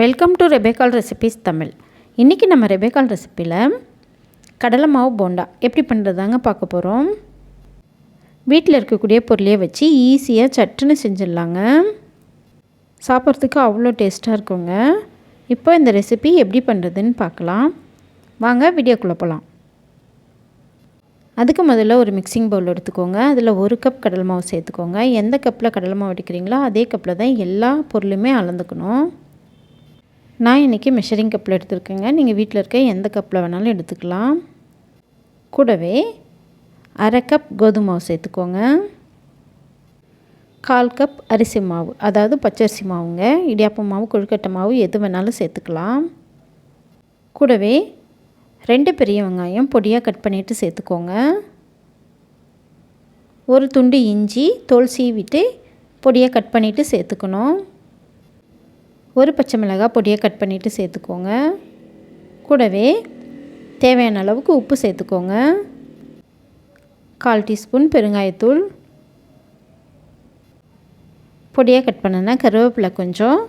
Welcome to ரெபேக்கால் recipes Tamil இன்றைக்கி நம்ம ரெபேக்கால் ரெசிப்பியில் கடலை மாவு போண்டா. எப்படி பண்ணுறதாங்க பார்க்க போகிறோம் வீட்டில் இருக்கக்கூடிய பொருளையே வச்சு ஈஸியாக சட்டுன்னு செஞ்சிடலாங்க. சாப்பிட்றதுக்கு அவ்வளோ டேஸ்ட்டாக இருக்குங்க. இப்போ இந்த ரெசிபி எப்படி பண்ணுறதுன்னு பார்க்கலாம். வாங்க வீடியோக்குள்ளே போகலாம் அதுக்கு முதல்ல ஒரு மிக்சிங் பவுல் எடுத்துக்கோங்க. அதில் ஒரு கப் கடலை மாவு சேர்த்துக்கோங்க. எந்த கப்பில் கடலை மாவு எடுக்கிறீங்களோ அதே கப்பில் தான் எல்லா பொருளுமே அளந்துக்கணும். நான் இன்றைக்கி மெஷரிங் கப்பில் எடுத்துருக்கேங்க. நீங்கள் வீட்டில் இருக்க எந்த கப்பில் வேணாலும் எடுத்துக்கலாம். கூடவே அரை கப் கோதுமை மாவு சேர்த்துக்கோங்க. கால் கப் அரிசி மாவு அதாவது பச்சரிசி மாவுங்க. இடியாப்பம் மாவு கொழுக்கட்டை மாவு எது வேணாலும் சேர்த்துக்கலாம். கூடவே ரெண்டு பெரிய வெங்காயம் பொடியாக கட் பண்ணிவிட்டு சேர்த்துக்கோங்க. ஒரு துண்டு இஞ்சி தோல் சீவிட்டு பொடியாக கட் பண்ணிவிட்டு சேர்த்துக்கணும். ஒரு பச்சை மிளகாய் பொடியை கட் பண்ணிவிட்டு சேர்த்துக்கோங்க. கூடவே தேவையான அளவுக்கு உப்பு சேர்த்துக்கோங்க. கால் டீஸ்பூன் பெருங்காயத்தூள். பொடியாக கட் பண்ணினா கருவேப்பிலை கொஞ்சம்.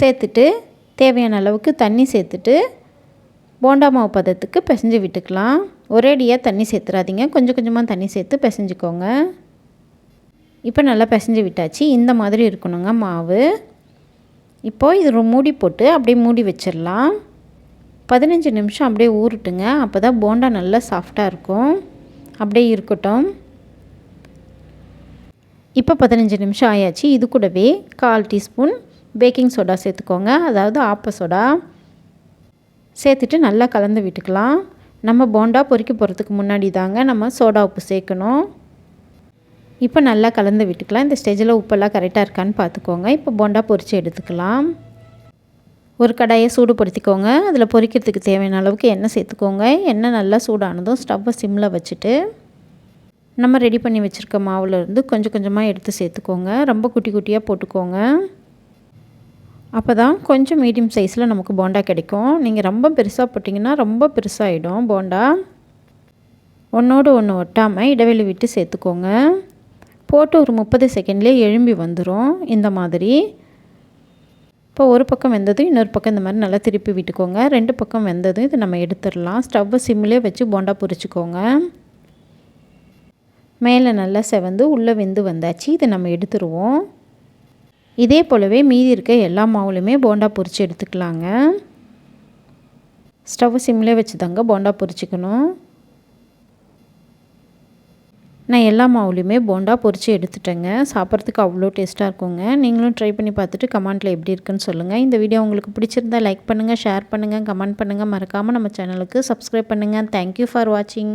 சேர்த்துட்டு தேவையான அளவுக்கு தண்ணி சேர்த்துட்டு போண்டா மாவு பதத்துக்கு பிசைஞ்சு விட்டுக்கலாம். ஒரேடியாக தண்ணி சேர்த்துறாதீங்க. கொஞ்சம் கொஞ்சமாக தண்ணி சேர்த்து பிசைஞ்சிக்கோங்க. இப்போ நல்லா பிசைஞ்சு விட்டாச்சு. இந்த மாதிரி இருக்கணுங்க மாவு. இப்போது இது மூடி போட்டு அப்படியே மூடி வச்சிடலாம். பதினஞ்சு நிமிஷம் அப்படியே ஊறட்டுங்க. அப்போ தான் போண்டா நல்லா சாஃப்டாக இருக்கும். அப்படியே இருக்கட்டும். இப்போ பதினஞ்சு நிமிஷம் ஆயாச்சு. இது கூடவே கால் டீஸ்பூன் பேக்கிங் சோடா சேர்த்துக்கோங்க. அதாவது ஆப்ப சோடா. சேர்த்துட்டு நல்லா கலந்து விட்டுக்கலாம். நம்ம போண்டா பொறிக்க போகிறதுக்கு முன்னாடி தாங்க நம்ம சோடா உப்பு சேர்க்கணும். இப்போ நல்லா கலந்து விட்டுக்கலாம். இந்த ஸ்டேஜில் உப்பெல்லாம் கரெக்டாக இருக்கான்னு பார்த்துக்கோங்க. இப்போ போண்டா பொறிச்சு எடுத்துக்கலாம். ஒரு கடாயை சூடுபடுத்திக்கோங்க அதில் பொரிக்கிறதுக்கு தேவையான அளவுக்கு எண்ணெய் சேர்த்துக்கோங்க. எண்ணெய் நல்லா சூடானதும் ஸ்டவ்வை சிம்மில் வச்சுட்டு நம்ம ரெடி பண்ணி வச்சுருக்க மாவுலேருந்து கொஞ்சம் கொஞ்சமாக எடுத்து சேர்த்துக்கோங்க. ரொம்ப குட்டி குட்டியாக போட்டுக்கோங்க. அப்போ தான் கொஞ்சம் மீடியம் சைஸில் நமக்கு போண்டா கிடைக்கும். நீங்கள் ரொம்ப பெருசாக போட்டிங்கன்னா ரொம்ப பெருசாகிடும் போண்டா. ஒன்றோடு ஒன்று ஒட்டாமல் இடைவெளி விட்டு சேர்த்துக்கோங்க. போட்டு ஒரு முப்பது செகண்ட்லேயே எழும்பி வந்துடும் இந்த மாதிரி. இப்போ ஒரு பக்கம் வெந்ததும் இன்னொரு பக்கம் இந்த மாதிரி நல்லா திருப்பி விட்டுக்கோங்க. ரெண்டு பக்கம் வெந்ததும் இதை நம்ம எடுத்துடலாம். ஸ்டவ்வை சிம்மிலே வச்சு போண்டா பொரிச்சிக்கோங்க. மேலே நல்லா செவந்து உள்ளே வெந்து வந்தாச்சு. இதை நம்ம எடுத்துருவோம். இதே போலவே மீதி இருக்க எல்லா மாவுலையுமே போண்டா பொரித்து எடுத்துக்கலாங்க. ஸ்டவ் சிம்மிலே வச்சு தாங்க போண்டா பொரிச்சிக்கணும். நான் எல்லா மாவுலேயுமே போண்டா பொரித்து எடுத்துட்டேங்க. சாப்பிட்றதுக்கு அவ்வளோ டேஸ்ட்டாக இருக்குங்க. நீங்களும் ட்ரை பண்ணி பார்த்துட்டு கமெண்ட்டில் எப்படி இருக்குன்னு சொல்லுங்கள் இந்த வீடியோ உங்களுக்கு பிடிச்சிருந்தா லைக் பண்ணுங்கள் ஷேர் பண்ணுங்கள் கமெண்ட் பண்ணுங்கள் மறக்காமல் நம்ம சேனலுக்கு சப்ஸ்கிரைப் பண்ணுங்கள் தேங்க்யூ ஃபார் வாட்சிங்